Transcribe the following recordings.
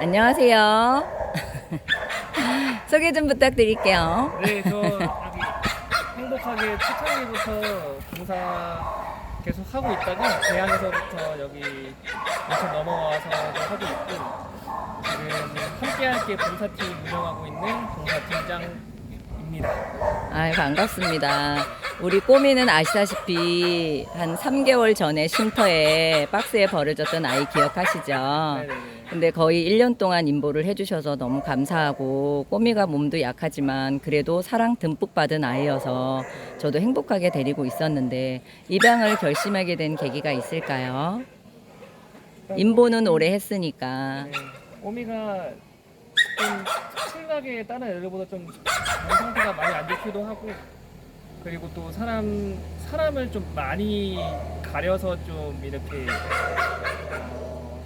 안녕하세요. 소개 좀 부탁드릴게요. 네, 저 여기 행복하게 초창기부터 봉사 계속 하고 있다가 대학에서부터 여기 인천 넘어와서 하고 있고 지금 함께할게 봉사팀 운영하고 있는 봉사팀장입니다. 아, 반갑습니다. 우리 꼬미는 아시다시피 한 3개월 전에 쉼터에 박스에 버려졌던 아이 기억하시죠? 근데 거의 1년 동안 임보를 해주셔서 너무 감사하고 꼬미가 몸도 약하지만 그래도 사랑 듬뿍 받은 아이여서 저도 행복하게 데리고 있었는데 입양을 결심하게 된 계기가 있을까요? 임보는 오래 했으니까. 네, 꼬미가 좀 특출나게 다른 애들보다 좀몸 상태가 많이 안 좋기도 하고 그리고 또 사람 사람을 좀 많이 가려서 좀 이렇게 어,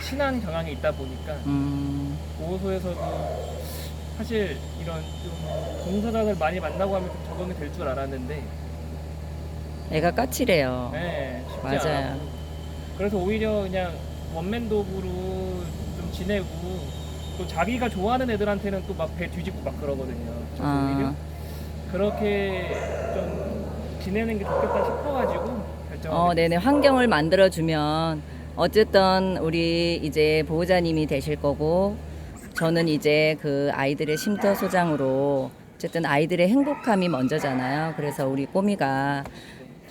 친한 경향이 있다 보니까 음, 보호소에서도 사실 이런 좀 봉사자들 많이 만나고 하면 좀 적응이 될 줄 알았는데 애가 까칠해요. 네, 쉽지 맞아요. 않았고 그래서 오히려 그냥 원맨독으로 좀 지내고 또 자기가 좋아하는 애들한테는 또 막 배 뒤집고 막 그러거든요. 그래서 아. 오히려 그렇게 좀 지내는 게 좋겠다 싶어가지고 결정을 어, 네네. 환경을 만들어주면 어쨌든 우리 이제 보호자님이 되실 거고 저는 이제 그 아이들의 쉼터 소장으로 어쨌든 아이들의 행복함이 먼저잖아요. 그래서 우리 꼬미가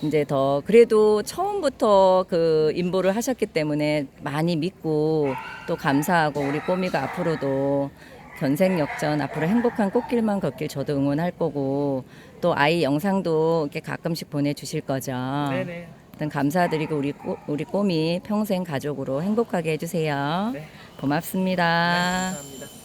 이제 더 그래도 처음부터 그 인보를 하셨기 때문에 많이 믿고 또 감사하고 우리 꼬미가 앞으로도 견생역전 앞으로 행복한 꽃길만 걷길 저도 응원할 거고 또 아이 영상도 이렇게 가끔씩 보내주실 거죠. 네네. 일단 감사드리고 우리 꼬, 우리 꼬미 평생 가족으로 행복하게 해주세요. 네. 고맙습니다. 네, 감사합니다.